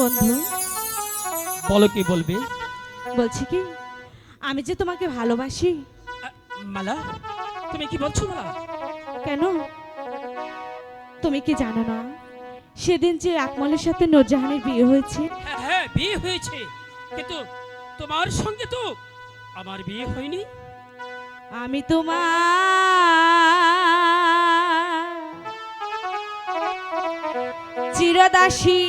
বন্ধু। বলো কি বলবি? বলছি কি? আমি যে তোমাকে ভালোবাসি। মালা তুমি কি বলছো মালা? কেন? তুমি কি জানো না সেদিন যে আকমলের সাথে নূরজাহানের বিয়ে হয়েছে হ্যাঁ হ্যাঁ বিয়ে হয়েছে। কিন্তু তোমার সঙ্গে তো আমার বিয়ে হয়নি। আমি তোমার চিরদাসী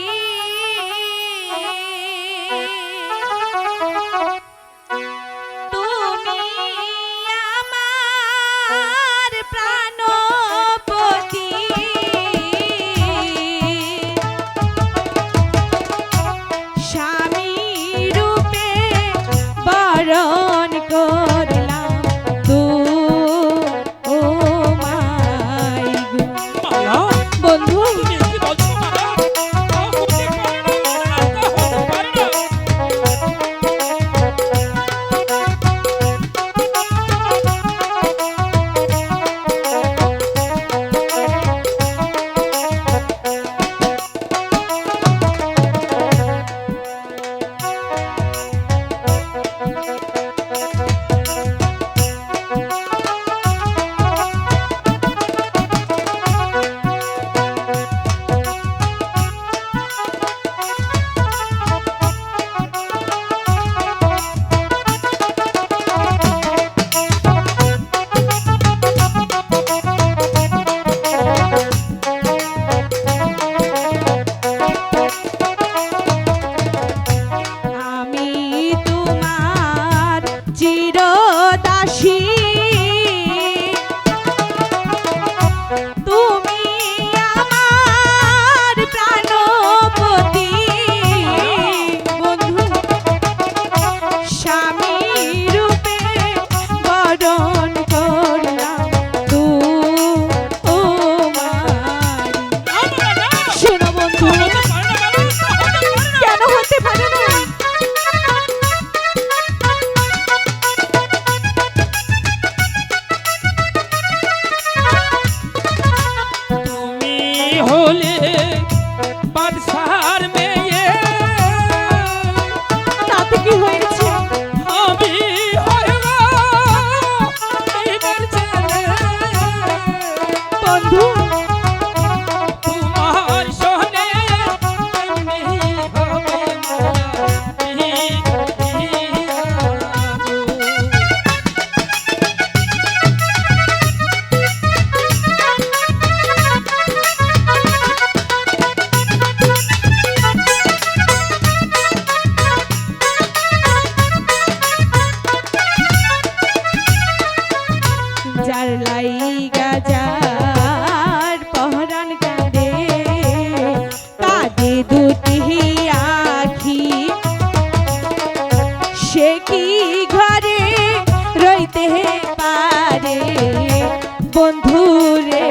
বন্ধু রে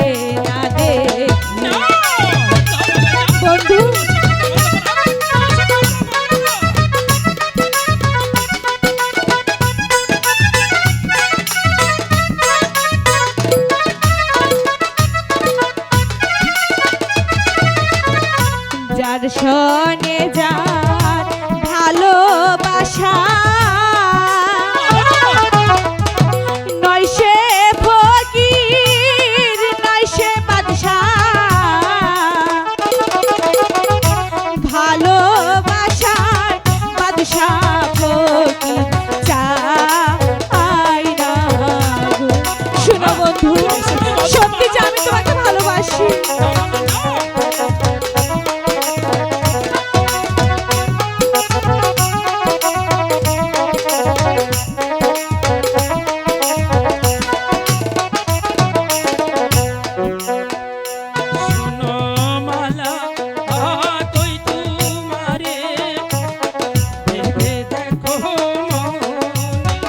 না বন্ধু। যার সনে যার ভালোবাসা সত্যি যে আমি তোমাকে ভালোবাসি।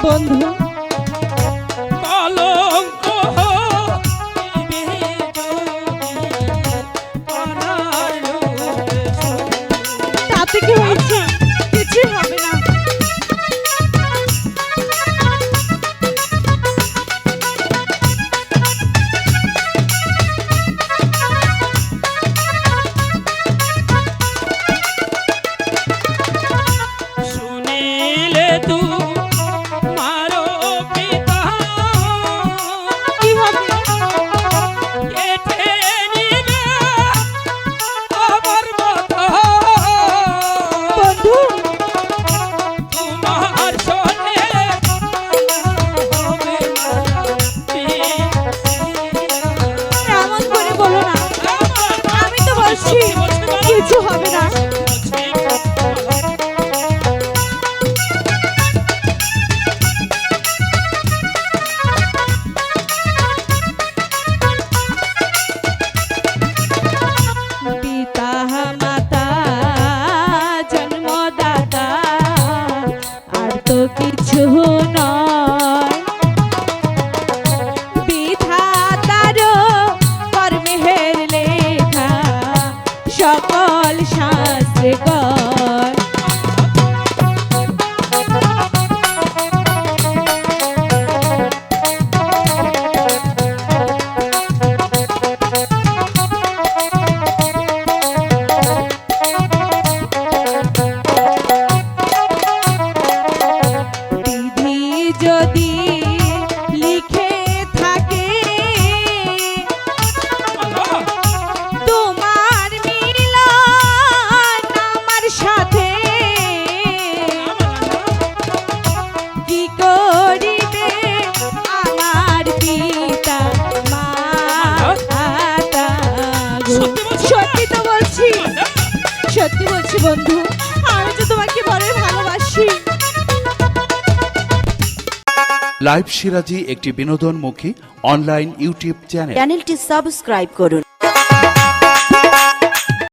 বন্ধু 去，又做好个啥？বন্ধু আমি তো তোমাকে বড় ভালোবাসি। লাইভ সিরাজি একটি বিনোদনমুখী অনলাইন ইউটিউব চ্যানেল চ্যানেলটি সাবস্ক্রাইব করুন।